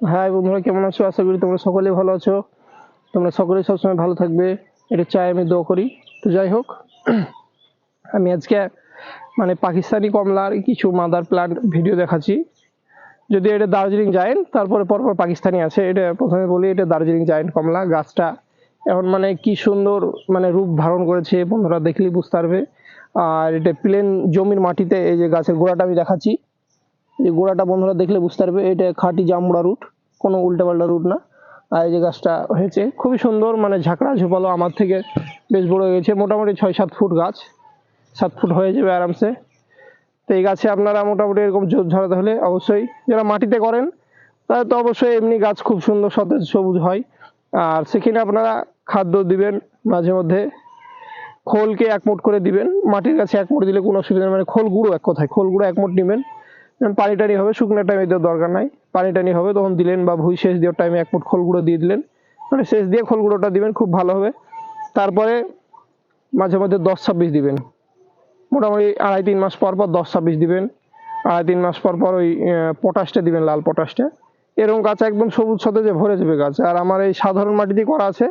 High বন্ধুরা, কেমন আছো? আশা করি তোমরা সকলেই ভালো আছো। তোমরা সকলেই সবসময় ভালো থাকবে। এটা চাই, আমি দোয়া করি। তো যাই হোক, আমি আজকে মানে পাকিস্তানি কমলার কিছু মাদার প্লান্ট ভিডিও দেখাচ্ছি। যদি এটা দার্জিলিং জায়েন্ট তারপরে পরপর পাকিস্তানি আছে, এটা প্রথমে বলি, এটা দার্জিলিং জায়েন্ট কমলা গাছটা। এখন মানে কি সুন্দর মানে রূপ ধারণ করেছে, বন্ধুরা দেখলেই বুঝতে পারবে। আর এটা প্লেন জমির মাটিতে এই যে গাছের গোড়াটা আমি দেখাচ্ছি। এই গোড়াটা বন্ধুরা দেখলে বুঝতে পারবে, এটা খাঁটি জামুড়া রুট, কোনো উল্টাপাল্টা রুট না। আর এই যে গাছটা হয়েছে, খুবই সুন্দর মানে ঝাঁকড়া, ঝোপালো, আমার থেকে বেশ বড় হয়েছে মোটামুটি ছয় সাত ফুট গাছ, সাত ফুট হয়ে যাবে আরামসে। তো এই গাছে আপনারা মোটামুটি এরকম জোর ঝরাতে হলে অবশ্যই, যারা মাটিতে করেন তাহলে তো অবশ্যই এমনি গাছ খুব সুন্দর সতেজ সবুজ হয়। আর সেখানে আপনারা খাদ্য দিবেন, মাঝে মধ্যে খোলকে এক মুঠ করে দিবেন, মাটির কাছে এক মুঠ দিলে কোনো অসুবিধা নেই মানে খোল গুঁড়ো এক কথায়, খোল গুঁড়ো এক মুঠ নেবেন। পানি টানি হবে, শুকনো টাইমে দেওয়ার দরকার নাই। পানি টানি হবে, তখন দিলেন বা ভুই সেচ দেওয়ার টাইমে এক মুঠ খোল গুঁড়ো দিয়ে দিলেন। মানে সেচ দিয়ে খোল গুঁড়োটা দিবেন, খুব ভালো হবে। তারপরে মাঝে মধ্যে দশ ছাব্বিশ দিবেন। মোটামুটি আড়াই তিন মাস পর পর দশ ছাব্বিশ দিবেন। আড়াই তিন মাস পর পর ওই পটাশটা দিবেন, লাল পটাশটা এরকম গাছ একদম সবুজ সতেজে ভরে যাবে গাছ। আর আমার এই সাধারণ মাটিতে করা আছে,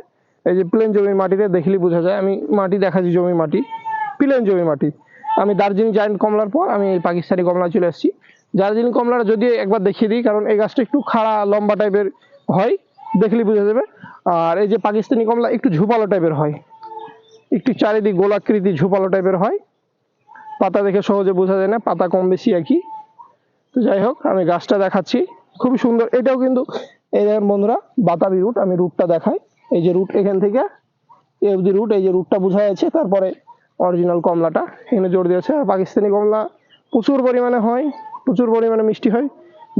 এই যে প্লেন জমির মাটিতে, দেখলেই বোঝা যায়। আমি মাটি দেখাচ্ছি জমি মাটি প্লেন জমি মাটি। আমি দার্জিলিং জায়েন্ট কমলার পর আমি এই পাকিস্তানি কমলা চলে আসছি। দার্জিলিং কমলাটা যদি একবার দেখিয়ে দিই, কারণ এই গাছটা একটু খাড়া, লম্বা টাইপের হয়, দেখলেই বোঝা যাবে। আর এই যে পাকিস্তানি কমলা একটু ঝুপালো টাইপের হয়। একটু চারিদিক গোলাকৃতি ঝুপালো টাইপের হয়। পাতা দেখে সহজে বোঝা যায় না, পাতা কম বেশি একই। তো যাই হোক, আমি গাছটা দেখাচ্ছি। খুবই সুন্দর। এটাও কিন্তু, এই দেখেন বন্ধুরা, বাতাবি রুট, আমি রুটটা দেখাই। এই যে রুট এখান থেকে এই অবধি রুট, এই যে রুটটা বোঝা যাচ্ছে, তারপরে অরিজিনাল কমলাটা এখানে জোর দিয়েছে। আর পাকিস্তানি কমলা প্রচুর পরিমাণে হয়। প্রচুর পরিমাণে মিষ্টি হয়।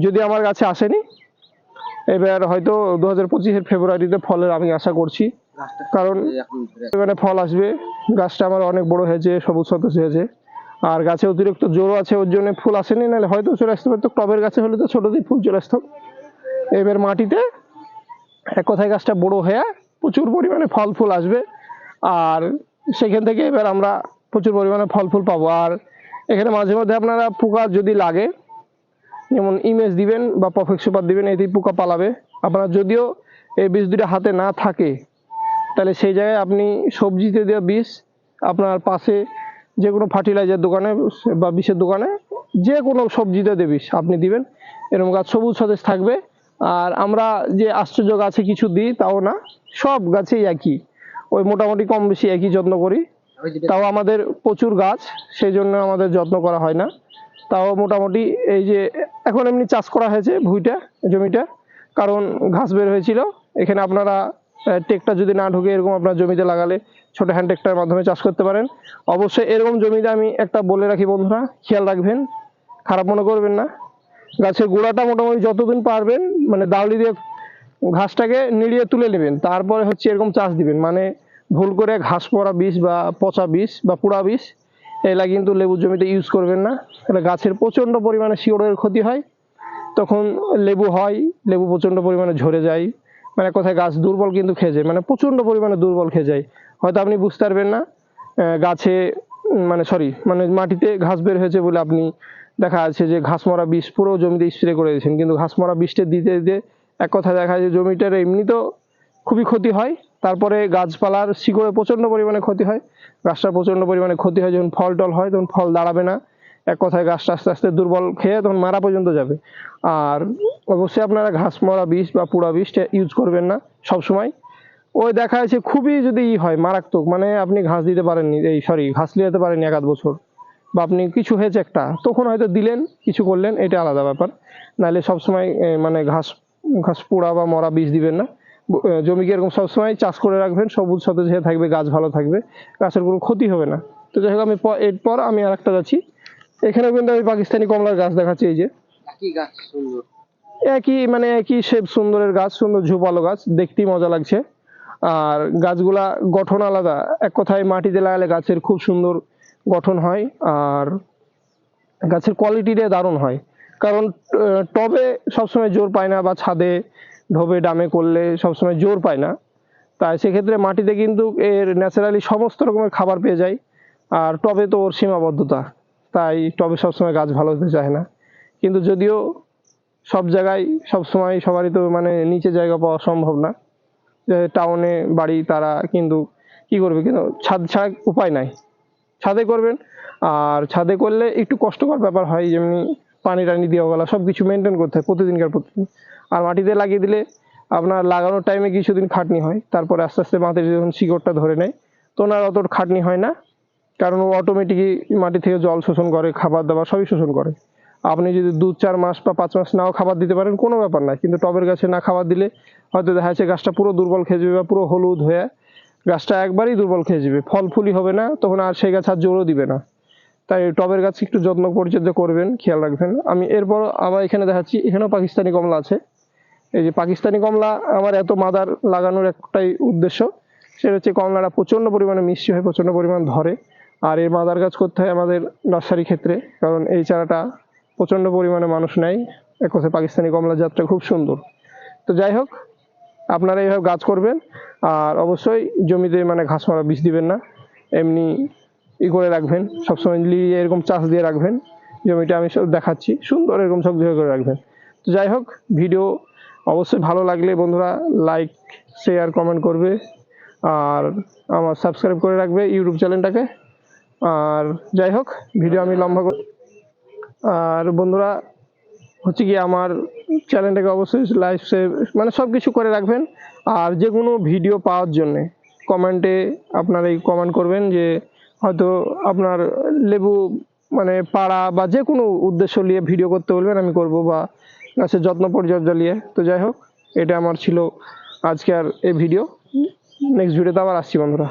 যদি আমার কাছে আসেনি এবার হয়তো দু হাজার পঁচিশের ফেব্রুয়ারিতে ফলের আমি আশা করছি। কারণ এবারে ফল আসবে। গাছটা আমার অনেক বড় হয়েছে সবুজ সতেজ হয়েছে। আর গাছে অতিরিক্ত জোরও আছে ওর জন্য ফুল আসেনি নাহলে হয়তো চলে আসতে পারতো। টবের গাছে হলে তো ছোটতেই ফুল চলে আসতো। এবার মাটিতে এক কথায় গাছটা বড় হয়ে প্রচুর পরিমাণে ফল ফুল আসবে। আর সেখান থেকে এবার আমরা প্রচুর পরিমাণে ফল ফুল পাবো। আর এখানে মাঝে মধ্যে আপনারা পোকা যদি লাগে যেমন ইমেজ দিবেন বা পারফেক্ট সুপার দিবেন এতেই পোকা পালাবে। আপনার যদিও এই বীজ দুটো হাতে না থাকে তাহলে সেই জায়গায় আপনি সবজিতে দেওয়া বীজ আপনার পাশে যে কোনো ফার্টিলাইজার দোকানে বা বিষের দোকানে যে কোনো সবজিতে দেবে বিষ আপনি দিবেন। এরকম গাছ সবুজ সতেজ থাকবে। আর আমরা যে আশ্চর্য গাছে কিছু দিই তাও না সব গাছেই একই। ওই মোটামুটি কম বেশি একই যত্ন করি। তাও আমাদের প্রচুর গাছ সেই জন্য আমাদের যত্ন করা হয় না। তাও মোটামুটি এই যে এখন এমনি চাষ করা হয়েছে ভুইটা, জমিটা, কারণ ঘাস বের হয়েছিল। এখানে আপনারা টেকটা যদি না ঢুকে এরকম আপনার জমিতে লাগালে ছোট হ্যান্ড ট্রেক্টরের মাধ্যমে চাষ করতে পারেন। অবশ্যই এরকম জমিতে আমি একটা বলে রাখি বন্ধুরা, খেয়াল রাখবেন, খারাপ মনে করবেন না। গাছের গোড়াটা মোটামুটি যতদিন পারবেন মানে দাউলি দিয়ে ঘাসটাকে নিড়িয়ে তুলে নেবেন, তারপরে হচ্ছে এরকম চাষ দিবেন। মানে ভুল করে ঘাস পরা বিষ বা পচা বিষ বা পোড়া বিষ এগুলা কিন্তু লেবুর জমিতে ইউজ করবেন না। তাহলে গাছের প্রচণ্ড পরিমাণে শিওরের ক্ষতি হয়। তখন লেবু হয়, লেবু প্রচণ্ড পরিমাণে ঝরে যায়। মানে কোথায় গাছ দুর্বল কিন্তু খেয়ে যায় মানে প্রচণ্ড পরিমাণে দুর্বল খেয়ে যায়। হয়তো আপনি বুঝতে পারবেন না গাছে মানে সরি মানে মাটিতে ঘাস বের হয়েছে বলে আপনি দেখা যাচ্ছে যে ঘাস মরা বিষ পুরো জমিতে স্প্রে করে দিয়েছেন। কিন্তু ঘাস মরা বিষটা দিতে দিতে এক কথা দেখা যায় জমিটার এমনি তো খুবই ক্ষতি হয়। তারপরে গাছপালার শিকড়ে প্রচণ্ড পরিমাণে ক্ষতি হয়। গাছটার প্রচণ্ড পরিমাণে ক্ষতি হয়, যখন ফল টল হয় তখন ফল দাঁড়াবে না। এক কথায় গাছটা আস্তে আস্তে দুর্বল খেয়ে তখন মারা পর্যন্ত যাবে। আর অবশ্যই আপনারা ঘাস, মরা বিষ বা পুরা বিষটা ইউজ করবেন না সব সময় ওই দেখা যাচ্ছে খুবই যদি ই হয় মারাত্মক মানে আপনি ঘাস দিতে পারেননি, এই সরি ঘাস লিয়াতে পারেননি এক আধ বছর বা আপনি কিছু হয়েছে একটা, তখন হয়তো দিলেন, কিছু করলেন, এটা আলাদা ব্যাপার। নাহলে সবসময় মানে ঘাস ঘাস পোড়া বা মরা বীজ দিবেন না। জমিকে এরকম সবসময় চাষ করে রাখবেন? সবুজ সতেজ হয়ে থাকবে গাছ ভালো থাকবে গাছের কোনো ক্ষতি হবে না। তো যাই হোক আমি এরপর আমি আর একটা যাচ্ছি। এখানেও কিন্তু আমি পাকিস্তানি কমলার গাছ দেখাচ্ছি এই যে। একই মানে একই শেপ সুন্দরের গাছ সুন্দর ঝোপালো গাছ দেখতেই মজা লাগছে। আর গাছগুলা গঠন আলাদা এক কথায় মাটিতে লাগালে গাছের খুব সুন্দর গঠন হয় আর গাছের কোয়ালিটিটা দারুণ হয়। কারণ টবে সবসময় জোর পায় না বা ছাদে ঢোবে ডামে করলে সবসময় জোর পায় না। তাই সেক্ষেত্রে মাটিতে কিন্তু এর ন্যাচারালি সমস্ত রকমের খাবার পেয়ে যায়। আর টবে তো ওর সীমাবদ্ধতা, তাই টবে সবসময় গাছ ভালো হতে চায় না। কিন্তু যদিও সব জায়গায় সব সময় সবারই তো মানে নিচে জায়গা পাওয়া সম্ভব না। টাউনে বাড়ি তারা কিন্তু কি করবে কিন্তু ছাদ ছাড়া উপায় নাই। ছাদে করবেন, আর ছাদে করলে একটু কষ্টকর ব্যাপার হয়, যেমনি পানি টানি দেওয়া গেলা সব কিছু মেনটেন করতে হয় প্রতিদিনকার প্রতিদিন। আর মাটিতে লাগিয়ে দিলে আপনার লাগানোর টাইমে কিছুদিন খাটনি হয়, তারপরে আস্তে আস্তে মাটির যখন শিকড়টা ধরে নেয়, তো ওনার অত খাটনি হয় না, কারণ ও অটোমেটিকই মাটি থেকে জল শোষণ করে, খাবার দাবার সবই শোষণ করে। আপনি যদি দু চার মাস বা পাঁচ মাস নাও খাবার দিতে পারেন, কোনো ব্যাপার না, কিন্তু টবের গাছে না খাবার দিলে হয়তো দেখা যাচ্ছে গাছটা পুরো দুর্বল খেয়ে যাবে বা পুরো হলুদ হয়ে গাছটা একবারই দুর্বল খেয়ে যাবে ফল ফুলি হবে না, তখন আর সেই গাছ আর জোরও দিবে না। তাই টবের গাছ একটু যত্ন পরিচর্যা করবেন, খেয়াল রাখবেন। আমি এরপর আবার এখানে দেখাচ্ছি, এখানেও পাকিস্তানি কমলা আছে। এই যে পাকিস্তানি কমলা আমার এত মাদার লাগানোর একটাই উদ্দেশ্য, সেটা হচ্ছে কমলাটা প্রচণ্ড পরিমাণে মিষ্টি হয়, প্রচণ্ড পরিমাণ ধরে। আর এর মাদার গাছ করতে হয় আমাদের নার্সারি ক্ষেত্রে, কারণ এই চারাটা প্রচণ্ড পরিমাণে মানুষ নেয়। এক কথায় পাকিস্তানি কমলা জাতটা খুব সুন্দর। তো যাই হোক, আপনারা এইভাবে গাছ করবেন, আর অবশ্যই জমিতে মানে ঘাস মারা, বিষ দিবেন না। এমনি ই করে রাখবেন। সবসময় এরকম চাষ দিয়ে রাখবেন। জমিটা আমি সব দেখাচ্ছি। সুন্দর এরকম সব করে রাখবেন। তো যাই হোক, ভিডিও অবশ্যই ভালো লাগলে বন্ধুরা লাইক শেয়ার কমেন্ট করবে। আর আমার সাবস্ক্রাইব করে রাখবে ইউটিউব চ্যানেলটাকে। আর যাই হোক, ভিডিও আমি লম্বা আর বন্ধুরা, হচ্ছে কি আমার চ্যানেলটাকে অবশ্যই লাইভ সেভ মানে সব কিছু করে রাখবেন। আর যে কোনো ভিডিও পাওয়ার জন্যে কমেন্টে আপনারা এই কমেন্ট করবেন যে হয়তো আপনার লেবু মানে পাড়া বা যে কোনো উদ্দেশ্য নিয়ে ভিডিও করতে বলবেন, আমি করব বা গাছের যত্ন পরিচর্যা নিয়ে। তো যাই হোক, এটা আমার ছিল আজকে আর এই ভিডিও। নেক্সট ভিডিওতে আবার আসছি বন্ধুরা।